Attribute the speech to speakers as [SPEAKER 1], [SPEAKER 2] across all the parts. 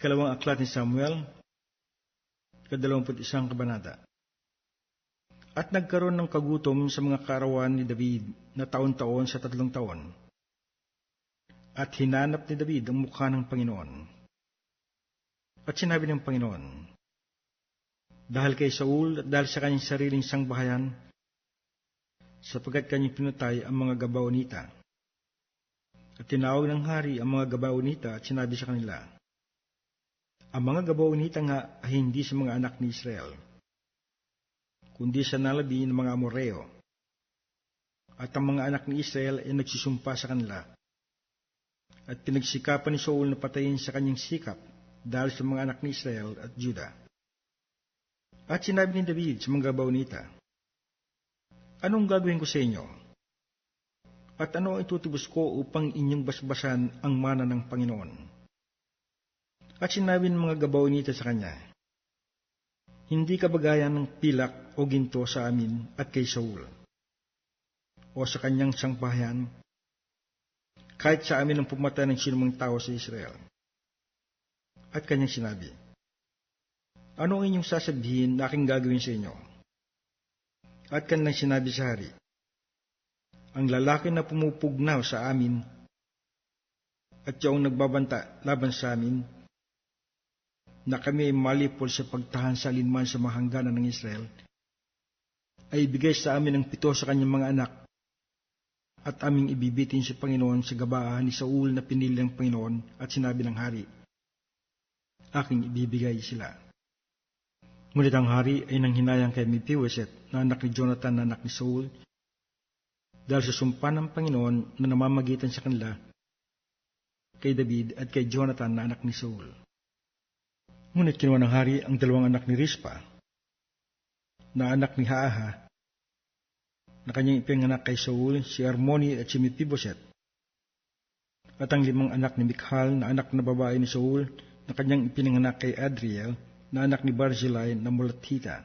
[SPEAKER 1] Ikalawang aklat ni Samuel, kadalawamput isang kabanata. At nagkaroon ng kagutom sa mga karawan ni David na taon-taon sa tatlong taon. At hinanap ni David ang mukha ng Panginoon. At sinabi ng Panginoon, Dahil kay Saul at dahil sa kanyang sariling sangbahayan, sapagkat kanyang pinatay ang mga Gabaonita. At tinawag ng hari ang mga Gabaonita at sinabi sa kanila, Ang mga Gabaonita nga ay hindi sa mga anak ni Israel, kundi sa nalabi ng mga Amoreo. At ang mga anak ni Israel ay nagsusumpa sa kanila. At pinagsikapan ni Saul na patayin sa kanyang sikap dahil sa mga anak ni Israel at Juda. At sinabi ni David sa mga Gabaonita, Anong gagawin ko sa inyo? At ano ang itutubos ko upang inyong basbasan ang mana ng Panginoon? At sinabi ng mga Gabaonita sa kanya, Hindi ka bagayan ng pilak o ginto sa amin at kay Saul, o sa kanyang sangbahayan, kahit sa amin ang pumatay ng sinumang tao sa Israel. At kanyang sinabi, Ano ang inyong sasabihin na aking gagawin sa inyo? At kanilang sinabi sa hari, Ang lalaki na pumupugnaw sa amin at yung nagbabanta laban sa amin, na kami ay malipol sa pagtahan sa alinman sa mahangganan ng Israel, ay ibigay sa amin ang pito sa kanyang mga anak at aming ibibitin sa Panginoon sa gabaan ni Saul na pinili ng Panginoon at sinabi ng hari, aking ibibigay sila. Ngunit ang hari ay nanghinayang kay Mephibosheth na anak ni Jonathan na anak ni Saul dahil sa sumpa ng Panginoon na namamagitan sa kanila kay David at kay Jonathan na anak ni Saul. Ngunit kinuha ng hari ang dalawang anak ni Rispa na anak ni Haaha na kanyang ipinganak kay Saul, si Armoni at si Mephibosheth at ang limang anak ni Mikhal na anak na babae ni Saul na kanyang ipinanganak kay Adriel na anak ni Barzillai na Mulathita.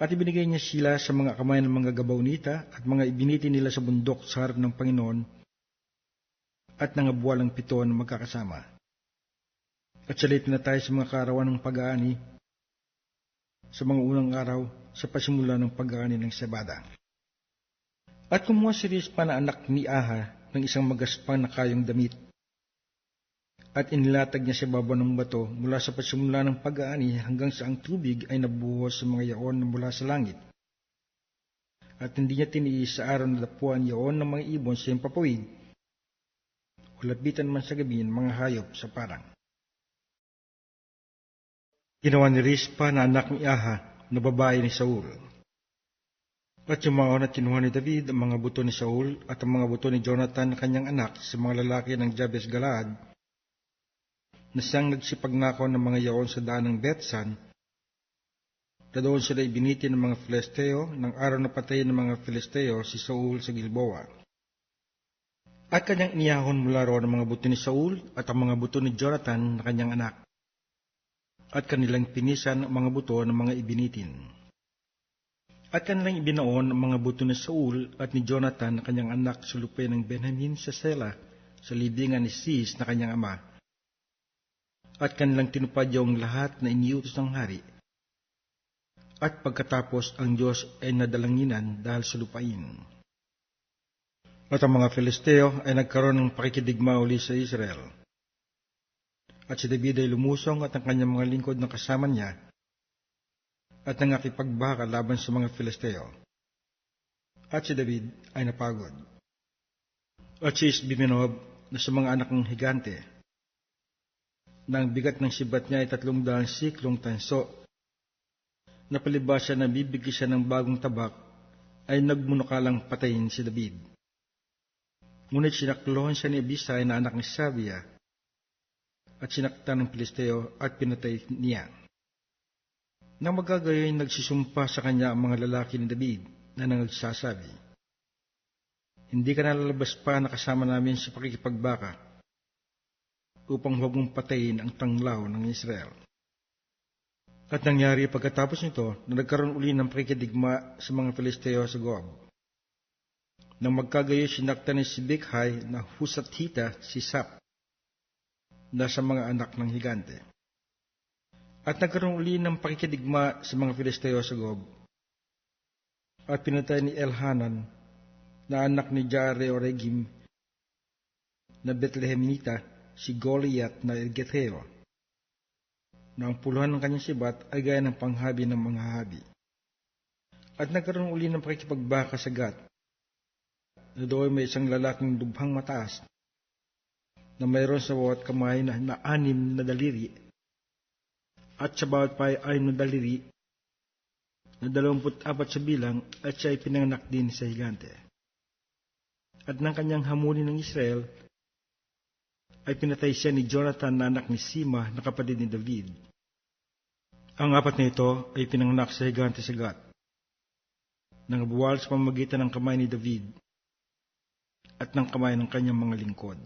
[SPEAKER 1] At ibinigay niya sila sa mga kamay ng mga gabawnita at mga ibiniti nila sa bundok sa harap ng Panginoon at nangabuwalang pito na magkakasama. At sila pinatay sa mga karawan ng pag-aani sa mga unang araw sa pasimula ng pag-aani ng Sebada. At kumuha si Rispa na anak ni Aha ng isang magaspang na kayong damit at inilatag niya sa baba ng bato mula sa pasimula ng pag-aani hanggang sa ang tubig ay nabuhos sa mga yaon na mula sa langit. At hindi niya tiniis sa araw na dapuan yaon ng mga ibon sa iyong papawid. Man sa gabi ng mga hayop sa parang. Ginawa ni Rispa na anak ni Aha na babae ni Saul. At yumaon at kinuha ni David ang mga buto ni Saul at ang mga buto ni Jonathan na kanyang anak sa mga lalaki ng Jabes Galaad na siyang nagsipagnakaw ng mga yaon sa daan ng Betsan, na doon sila ibiniti ng mga Filisteo ng araw na patayin ng mga Filisteo si Saul sa Gilboa. At kanyang iniyahon mula roon ang mga buto ni Saul at ang mga buto ni Jonathan na kanyang anak. At kanilang pinisan ang mga buto ng mga ibinitin. At kanilang ibinaon ang mga buto ni Saul at ni Jonathan na kanyang anak sa lupa ng Benjamin sa Sela, sa libingan ni Sis na kanyang ama, at kanilang tinupad yung lahat na iniutos ng hari. At pagkatapos ang Diyos ay nadalanginan dahil sa lupain. At ang mga Filisteo ay nagkaroon ng pakikidigma uli sa Israel. At si David ay lumusong at ang kanyang mga lingkod na kasama niya at nangakipagbaka laban sa mga Filisteo. At si David ay napagod. At si Isbimenob na sa mga anak ng higante na ang bigat ng sibat niya ay tatlong daang siklong tanso. Napalibas siya na bibigyan siya ng bagong tabak, ay nagmunukalang patayin si David. Ngunit sinaklohan siya ni Abisai na anak ni Sabia, at sinakta ng Pilisteo at pinatay niya. Nang magagayoy nagsusumpa sa kanya ang mga lalaki ni David na nangagsasabi, Hindi ka nalalabas pa na kasama namin sa pakikipagbaka upang huwag mong patayin ang tanglaw ng Israel. At nangyari pagkatapos nito na nagkaroon uli ng pakikidigma sa mga Filisteo sa Gob. Nang magkagayo sinakta ni si Bikhay na Husathita si Sap. Na sa mga anak ng higante. At nagkaroon uli ng pakikidigma sa mga Filisteo sa Gob. At pinatay ni Elhanan na anak ni Jare-Oregim na Betleheminita si Goliath na Elgetheo na ang puluhan ng kanyang sibat ay gaya ng panghabi ng mga habi. At nagkaroon uli ng pakikipagbaka sa Gat na doon may isang lalaking dubhang mataas na mayroon sa bawat kamay na, na anim na daliri at sa bawat pay ay na daliri na dalawamput apat sa bilang at siya ay pinanganak din sa higante. At ng kanyang hamunin ng Israel ay pinatay siya ni Jonathan na anak ni Sima na kapatid ni David. Ang apat na ito ay pinanganak sa higante sa Gat. Nang buwal sa pamagitan ng kamay ni David at ng kamay ng kanyang mga lingkod.